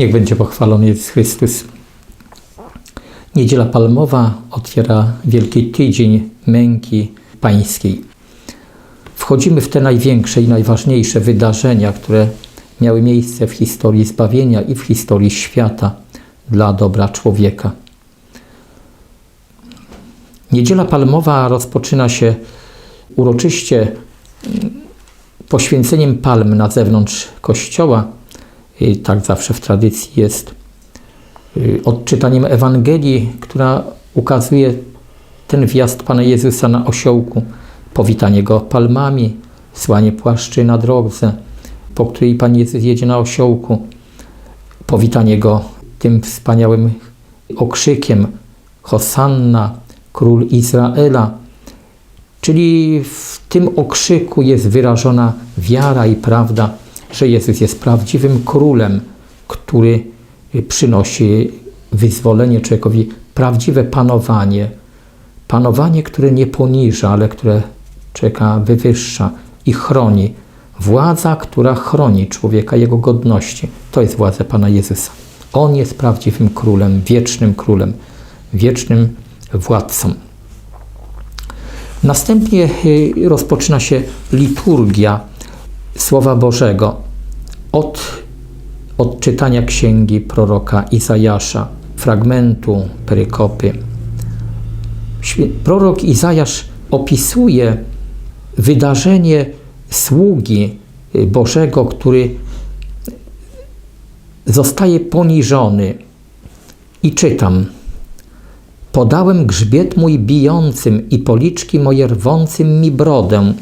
Niech będzie pochwalony Jezus Chrystus. Niedziela Palmowa otwiera Wielki Tydzień Męki Pańskiej. Wchodzimy w te największe i najważniejsze wydarzenia, które miały miejsce w historii zbawienia i w historii świata dla dobra człowieka. Niedziela Palmowa rozpoczyna się uroczyście poświęceniem palm na zewnątrz kościoła. I tak zawsze w tradycji jest. Odczytaniem Ewangelii, która ukazuje ten wjazd Pana Jezusa na osiołku, powitanie Go palmami, słanie płaszczy na drodze, po której Pan Jezus jedzie na osiołku, powitanie Go tym wspaniałym okrzykiem Hosanna, Król Izraela. Czyli w tym okrzyku jest wyrażona wiara i prawda, że Jezus jest prawdziwym królem, który przynosi wyzwolenie człowiekowi, prawdziwe panowanie. Panowanie, które nie poniża, ale które człowieka wywyższa i chroni. Władza, która chroni człowieka, jego godności. To jest władza Pana Jezusa. On jest prawdziwym królem, wiecznym królem, wiecznym władcą. Następnie rozpoczyna się liturgia Słowa Bożego od odczytania księgi proroka Izajasza, fragmentu perykopy. Prorok Izajasz opisuje wydarzenie sługi Bożego, który zostaje poniżony. I czytam. Podałem grzbiet mój bijącym i policzki moje rwącym mi brodę.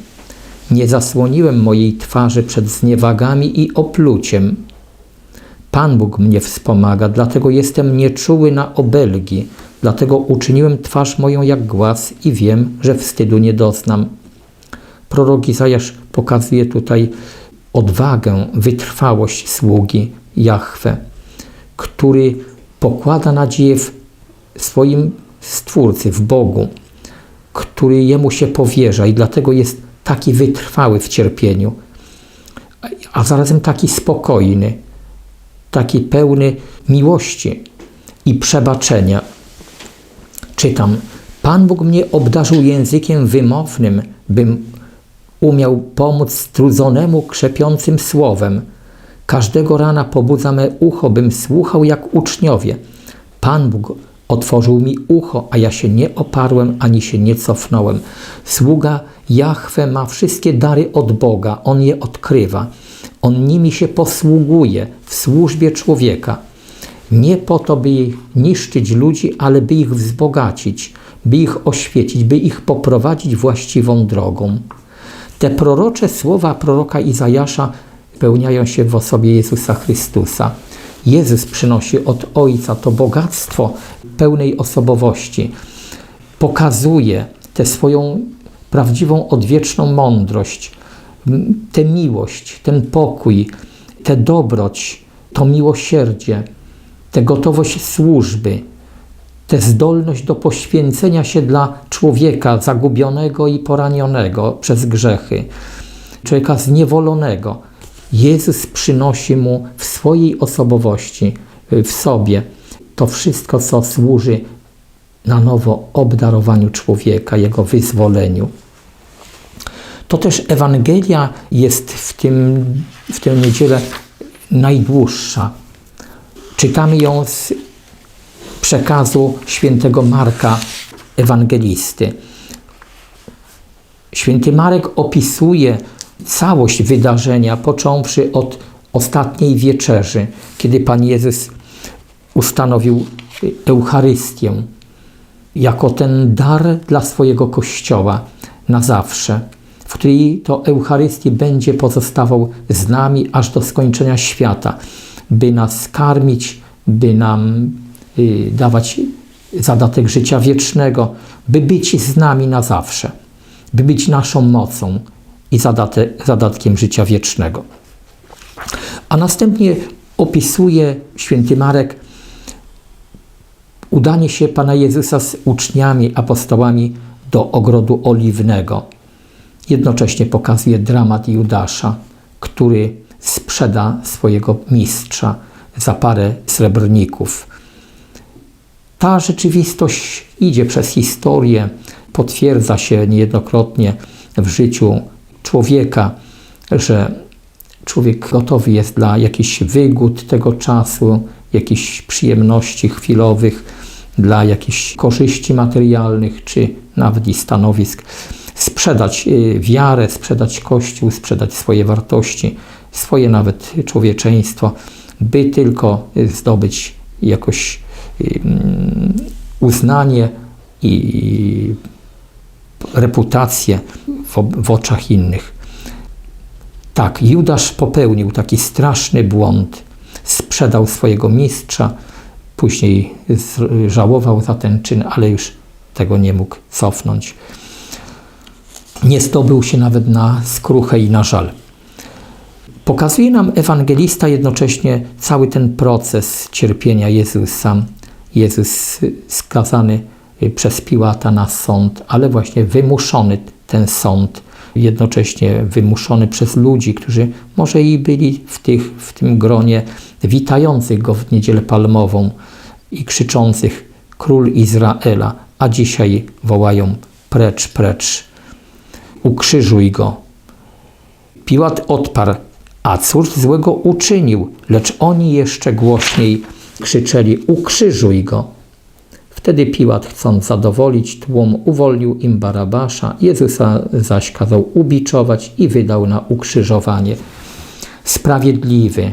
Nie zasłoniłem mojej twarzy przed zniewagami i opluciem. Pan Bóg mnie wspomaga, dlatego jestem nieczuły na obelgi, dlatego uczyniłem twarz moją jak głaz i wiem, że wstydu nie doznam. Prorok Izajasz pokazuje tutaj odwagę, wytrwałość sługi Jahwe, który pokłada nadzieję w swoim Stwórcy, w Bogu, który Jemu się powierza i dlatego jest taki wytrwały w cierpieniu, a zarazem taki spokojny, taki pełny miłości i przebaczenia. Czytam, Pan Bóg mnie obdarzył językiem wymownym, bym umiał pomóc strudzonemu krzepiącym słowem. Każdego rana pobudza me ucho, bym słuchał jak uczniowie. Pan Bóg otworzył mi ucho, a ja się nie oparłem ani się nie cofnąłem. Sługa Jahwe ma wszystkie dary od Boga, on je odkrywa. On nimi się posługuje w służbie człowieka. Nie po to, by niszczyć ludzi, ale by ich wzbogacić, by ich oświecić, by ich poprowadzić właściwą drogą. Te prorocze słowa proroka Izajasza pełniają się w osobie Jezusa Chrystusa. Jezus przynosi od Ojca to bogactwo pełnej osobowości. Pokazuje tę swoją prawdziwą, odwieczną mądrość, tę miłość, ten pokój, tę dobroć, to miłosierdzie, tę gotowość służby, tę zdolność do poświęcenia się dla człowieka zagubionego i poranionego przez grzechy, człowieka zniewolonego. Jezus przynosi mu w swojej osobowości, w sobie, to wszystko, co służy na nowo obdarowaniu człowieka, jego wyzwoleniu. To też Ewangelia jest w, tym, w tę niedzielę najdłuższa. Czytamy ją z przekazu świętego Marka, ewangelisty. Święty Marek opisuje całość wydarzenia, począwszy od ostatniej wieczerzy, kiedy Pan Jezus ustanowił Eucharystię jako ten dar dla swojego Kościoła na zawsze, w której to Eucharystii będzie pozostawał z nami aż do skończenia świata, by nas karmić, by nam y, dawać zadatek życia wiecznego, by być z nami na zawsze, by być naszą mocą i zadate, zadatkiem życia wiecznego. A następnie opisuje święty Marek udanie się Pana Jezusa z uczniami, apostołami do ogrodu oliwnego. Jednocześnie pokazuje dramat Judasza, który sprzeda swojego mistrza za parę srebrników. Ta rzeczywistość idzie przez historię, potwierdza się niejednokrotnie w życiu człowieka, że człowiek gotowy jest dla jakichś wygód tego czasu, jakichś przyjemności chwilowych, dla jakichś korzyści materialnych, czy nawet i stanowisk. Sprzedać y, wiarę, sprzedać Kościół, sprzedać swoje wartości, swoje nawet człowieczeństwo, by tylko zdobyć jakoś y, mm, uznanie i reputację w, w oczach innych. Tak, Judasz popełnił taki straszny błąd. Sprzedał swojego mistrza, później żałował za ten czyn, ale już tego nie mógł cofnąć. Nie zdobył się nawet na skruchę i na żal. Pokazuje nam ewangelista jednocześnie cały ten proces cierpienia Jezusa. Jezus skazany przez Piłata na sąd, ale właśnie wymuszony ten sąd, jednocześnie wymuszony przez ludzi, którzy może i byli w, tych, w tym gronie witających go w niedzielę palmową i krzyczących Król Izraela, a dzisiaj wołają precz, precz, ukrzyżuj go. Piłat odparł, a cóż złego uczynił, lecz oni jeszcze głośniej krzyczeli, ukrzyżuj go. Wtedy Piłat, chcąc zadowolić tłum, uwolnił im Barabasza, Jezusa zaś kazał ubiczować i wydał na ukrzyżowanie. Sprawiedliwy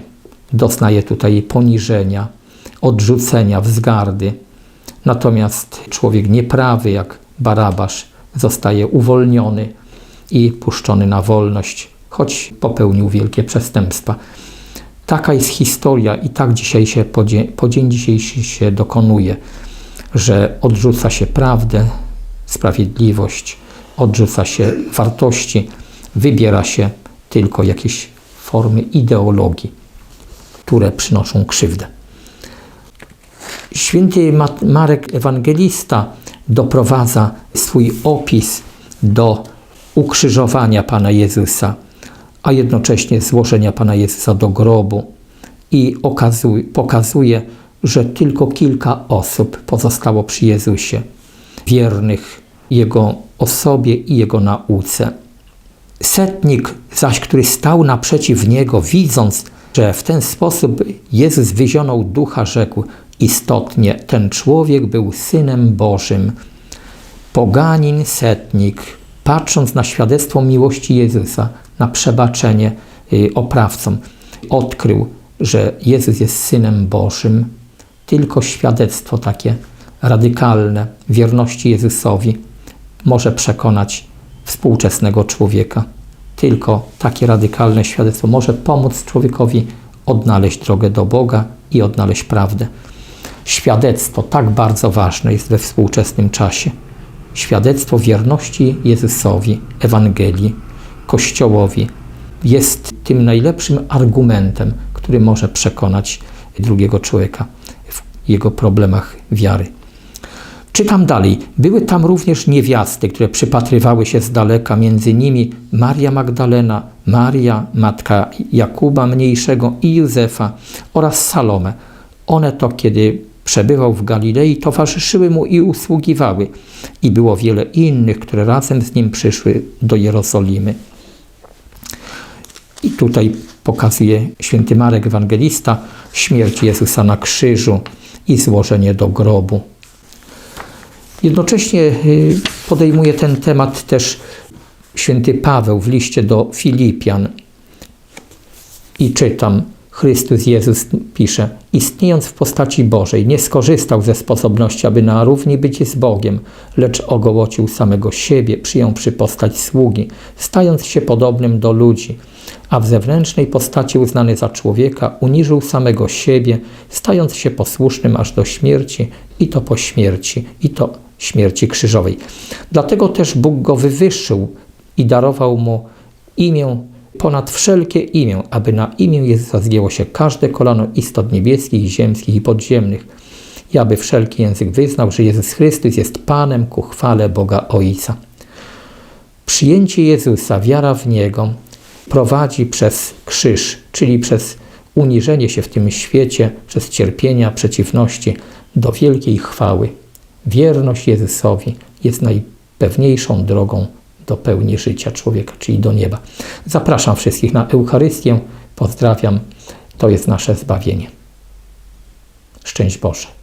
doznaje tutaj poniżenia, odrzucenia, wzgardy. Natomiast człowiek nieprawy, jak Barabasz, zostaje uwolniony i puszczony na wolność, choć popełnił wielkie przestępstwa. Taka jest historia i tak dzisiaj się, po, dzień, dzisiejszy się dokonuje że odrzuca się prawdę, sprawiedliwość, odrzuca się wartości, wybiera się tylko jakieś formy ideologii, które przynoszą krzywdę. Święty Marek Ewangelista doprowadza swój opis do ukrzyżowania Pana Jezusa, a jednocześnie złożenia Pana Jezusa do grobu i okazuje, pokazuje, że tylko kilka osób pozostało przy Jezusie, wiernych Jego osobie i Jego nauce. Setnik zaś, który stał naprzeciw Niego, widząc, że w ten sposób Jezus wyzionął ducha, rzekł, istotnie ten człowiek był Synem Bożym. Poganin setnik, patrząc na świadectwo miłości Jezusa, na przebaczenie y, oprawcom, odkrył, że Jezus jest Synem Bożym, tylko świadectwo takie radykalne wierności Jezusowi może przekonać współczesnego człowieka. Tylko takie radykalne świadectwo może pomóc człowiekowi odnaleźć drogę do Boga i odnaleźć prawdę. Świadectwo tak bardzo ważne jest we współczesnym czasie. Świadectwo wierności Jezusowi, Ewangelii, Kościołowi jest tym najlepszym argumentem, który może przekonać drugiego człowieka jego problemach wiary. Czytam dalej. Były tam również niewiasty, które przypatrywały się z daleka, między nimi Maria Magdalena, Maria, matka Jakuba Mniejszego i Józefa oraz Salome. One to, kiedy przebywał w Galilei, towarzyszyły mu i usługiwały. I było wiele innych, które razem z nim przyszły do Jerozolimy. I tutaj pokazuje święty Marek Ewangelista śmierć Jezusa na krzyżu i złożenie do grobu. Jednocześnie y, podejmuje ten temat też święty Paweł w liście do Filipian. I czytam, Chrystus Jezus pisze, istniejąc w postaci Bożej, nie skorzystał ze sposobności, aby na równi być z Bogiem, lecz ogołocił samego siebie, przyjął przypostać sługi, stając się podobnym do ludzi a w zewnętrznej postaci uznany za człowieka, uniżył samego siebie, stając się posłusznym aż do śmierci, i to po śmierci, i to śmierci krzyżowej. Dlatego też Bóg go wywyższył i darował mu imię ponad wszelkie imię, aby na imię Jezusa zgięło się każde kolano istot niebieskich, ziemskich i podziemnych, i aby wszelki język wyznał, że Jezus Chrystus jest Panem ku chwale Boga Ojca. Przyjęcie Jezusa, wiara w Niego, prowadzi przez krzyż, czyli przez uniżenie się w tym świecie przez cierpienia, przeciwności do wielkiej chwały. Wierność Jezusowi jest najpewniejszą drogą do pełni życia człowieka, czyli do nieba. Zapraszam wszystkich na Eucharystię. Pozdrawiam. To jest nasze zbawienie. Szczęść Boże.